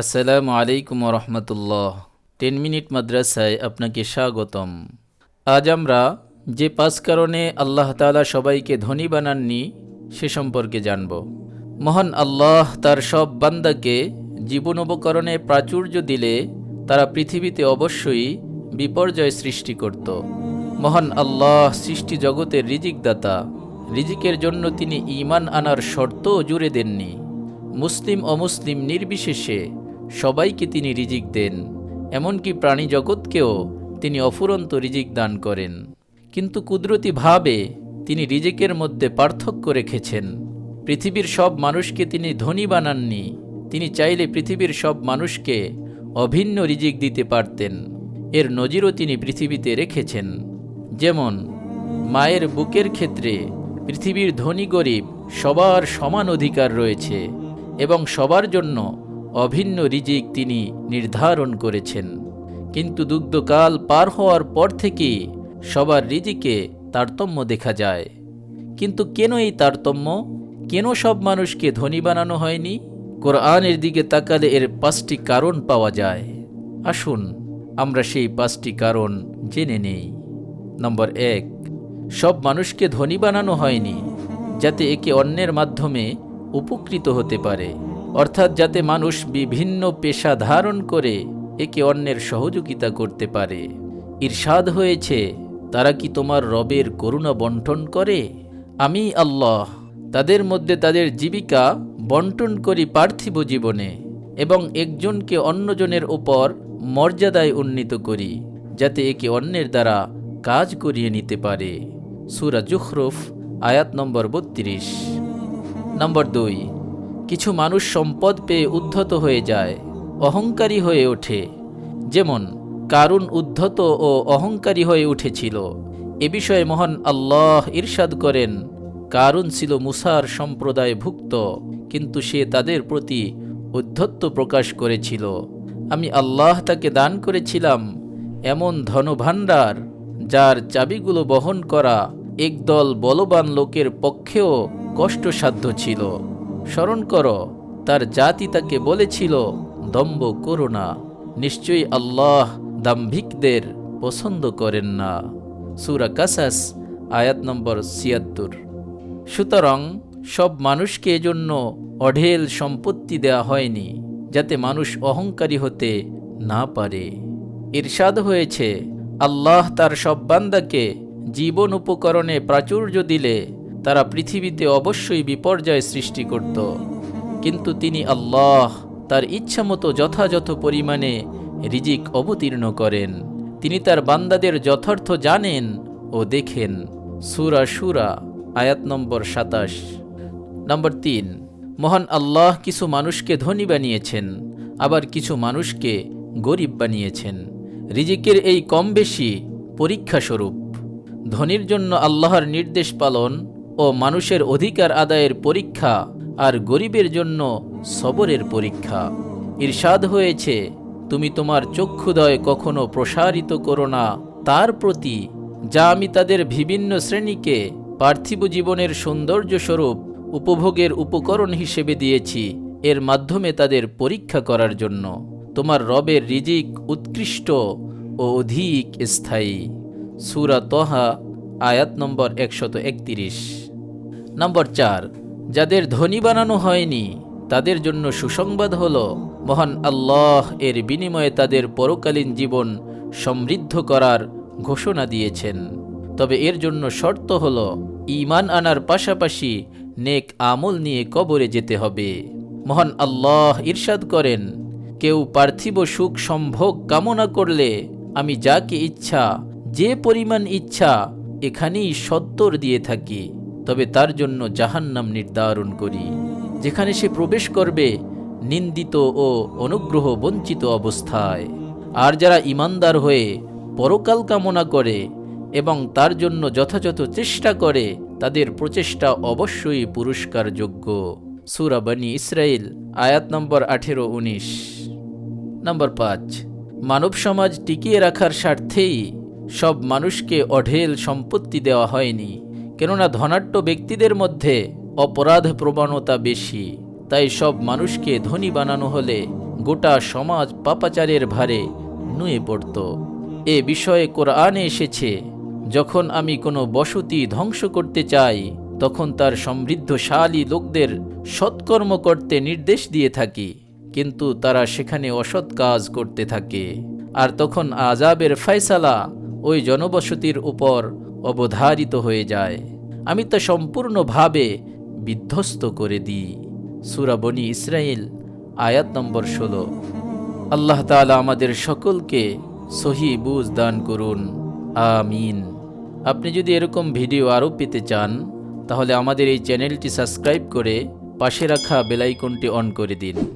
আসসালামু আলাইকুম রহমতুল্লাহ ten minute মাদ্রাসায় আপনাকে স্বাগতম। আজ আমরা যে পাঁচ কারণে আল্লাহ তালা সবাইকে ধনী বানাননি, সে সম্পর্কে জানব। মহান আল্লাহ তার সব বান্দাকে জীবন উপকরণে প্রাচুর্য দিলে তারা পৃথিবীতে অবশ্যই বিপর্যয় সৃষ্টি করত। মহান আল্লাহ সৃষ্টি জগতের রিজিকদাতা। রিজিকের জন্য তিনি ঈমান আনার শর্তও জুড়ে দেননি। মুসলিম অমুসলিম নির্বিশেষে সবাইকে তিনি রিজিক দেন। এমনকি প্রাণী জগৎকেও তিনি অফুরন্ত রিজিক দান করেন। কিন্তু কুদরতিভাবে তিনি রিজিকের মধ্যে পার্থক্য রেখেছেন। পৃথিবীর সব মানুষকে তিনি ধনী বানাননি। তিনি চাইলে পৃথিবীর সব মানুষকে অভিন্ন রিজিক দিতে পারতেন। এর নজিরও তিনি পৃথিবীতে রেখেছেন। যেমন, মায়ের বুকের ক্ষেত্রে পৃথিবীর ধনী গরিব সবার সমান অধিকার রয়েছে এবং সবার জন্য অভিন্ন রিজিক তিনি নির্ধারণ করেছেন। কিন্তু দুগ্ধকাল পার হওয়ার পর থেকে সবার রিজিকে তারতম্য দেখা যায়। কিন্তু কেন এই তারতম্য? কেন সব মানুষকে ধনী বানানো হয়নি? কোরআনের দিকে তাকালে এর পাঁচটি কারণ পাওয়া যায়। আসুন আমরা সেই পাঁচটি কারণ জেনে নেই। নম্বর এক, সব মানুষকে ধনী বানানো হয়নি, যাতে একে অন্যের মাধ্যমে উপকৃত হতে পারে। অর্থাৎ যাতে মানুষ বিভিন্ন পেশা ধারণ করে একে অন্যের সহযোগিতা করতে পারে। ঈর্ষাদ হয়েছে, তারা কি তোমার রবের করুণা বন্টন করে? আমি আল্লাহ, তাদের মধ্যে তাদের জীবিকা বন্টন করি পার্থিব জীবনে এবং একজনকে অন্যজনের উপর মর্যাদায় উন্নীত করি, যাতে একে অন্যের দ্বারা কাজ করিয়ে নিতে পারে। সুরা জুখরুফ, আয়াত নম্বর বত্রিশ। নম্বর দুই কিছু মানুষ সম্পদ পেয়ে উদ্ধত হয়ে যায়, অহংকারী হয়ে ওঠে। যেমন, কারুন উদ্ধত ও অহংকারী হয়ে উঠেছিল। এ বিষয়ে মহান আল্লাহ ইরশাদ করেন, কারুন ছিল মুসার সম্প্রদায়ভুক্ত, কিন্তু সে তাদের প্রতি উদ্ধত্ত প্রকাশ করেছিল। আমি আল্লাহ তাকে দান করেছিলাম এমন ধনভাণ্ডার যার চাবিগুলো বহন করা একদল বলবান লোকের পক্ষেও কষ্টসাধ্য ছিল। স্মরণ করো, তার জাতি তাকে বলেছিল দম্ব করো না, নিশ্চয়ই আল্লাহ দাম্ভিকদের পছন্দ করেন না। সুরা কাসাস, আয়াত নম্বর ছিয়াত্তর। সুতরাং সব মানুষকে এজন্য অঢেল সম্পত্তি দেয়া হয়নি, যাতে মানুষ অহংকারী হতে না পারে। ঈর্ষাদ হয়েছে, আল্লাহ তার সব বান্দাকে জীবন উপকরণে প্রাচুর্য দিলে তারা পৃথিবীতে অবশ্যই বিপর্যয় সৃষ্টি করত। কিন্তু তিনি আল্লাহ, তার ইচ্ছামতো যথাযথ পরিমাণে রিজিক অবতীর্ণ করেন। তিনি তার বান্দাদের যথার্থ জানেন ও দেখেন। সুরা সুরা আয়াত নম্বর সাতাশ। নম্বর তিন, মহান আল্লাহ কিছু মানুষকে ধনী বানিয়েছেন, আবার কিছু মানুষকে গরিব বানিয়েছেন। রিজিকের এই কম বেশি পরীক্ষা স্বরূপ ধনীর জন্য আল্লাহর নির্দেশ পালন ও মানুষের অধিকার আদায়ের পরীক্ষা আর গরিবের জন্য সবরের পরীক্ষা। ইরশাদ হয়েছে, তুমি তোমার চক্ষুদয় কখনো প্রসারিত করো না। তার প্রতি যা আমি তাদের বিভিন্ন শ্রেণীকে পার্থিব জীবনের সৌন্দর্য স্বরূপ উপভোগের উপকরণ হিসেবে দিয়েছি, এর মাধ্যমে তাদের পরীক্ষা করার জন্য। তোমার রবের রিজিক উৎকৃষ্ট ও অধিক স্থায়ী। সুরা তহা, আয়াত নম্বর একশত একতিরিশ। নম্বর চার, যাদের ধনী বানানো হয়নি, তাদের জন্য সুসংবাদ হল, মহান আল্লাহ এর বিনিময়ে তাদের পরকালীন জীবন সমৃদ্ধ করার ঘোষণা দিয়েছেন। তবে এর জন্য শর্ত হল ইমান আনার পাশাপাশি নেক আমল নিয়ে কবরে যেতে হবে। মহান আল্লাহ ইরশাদ করেন, কেউ পার্থিব সুখ সম্ভোগ কামনা করলে আমি যাকে ইচ্ছা, যে পরিমাণ ইচ্ছা, এখানেই সত্তর দিয়ে থাকি। তবে তার জন্য জাহান্নাম নির্ধারণ করি। যেখানে সে প্রবেশ করবে, নিন্দিত ও অনুগ্রহ বঞ্চিত অবস্থায়। আর যারা ইমানদার হয়ে পরকাল কামনা করে এবং তার জন্য যথাযথ চেষ্টা করে, তাদের প্রচেষ্টা অবশ্যই পুরস্কারযোগ্য। সুরাবানী ইসরায়েল আয়াত নম্বর আঠেরো, উনিশ। নম্বর পাঁচ, মানব সমাজ টিকিয়ে রাখার স্বার্থেই সব মানুষকে অঢেল সম্পত্তি দেওয়া হয়নি। কেননা ধনাঢ্য ব্যক্তিদের মধ্যে অপরাধ প্রবণতা বেশি। তাই সব মানুষকে ধনী বানানো হলে গোটা সমাজ পাপাচারের ভারে নুয়ে পড়ত। এ বিষয়ে কোরআনে এসেছে, যখন আমি কোনো বসতি ধ্বংস করতে চাই, তখন তার সমৃদ্ধশালী লোকদের সৎকর্ম করতে নির্দেশ দিয়ে থাকি, কিন্তু তারা সেখানে অসৎ কাজ করতে থাকে। আর তখন আজাবের ফয়সালা ওই জনবসতির উপর অবধারিত হয়ে যায়। আমি তা সম্পূর্ণভাবে বিধ্বস্ত করে দিই। সুরা বনি ইসরায়েল আয়াত নম্বর ষোলো। আল্লাহ তাআলা আমাদের সকলকে সহি বুঝ দান করুন। আমিন। আপনি যদি এরকম ভিডিও আরও পেতে চান, তাহলে আমাদের এই চ্যানেলটি সাবস্ক্রাইব করে পাশে রাখা বেলাইকনটি অন করে দিন।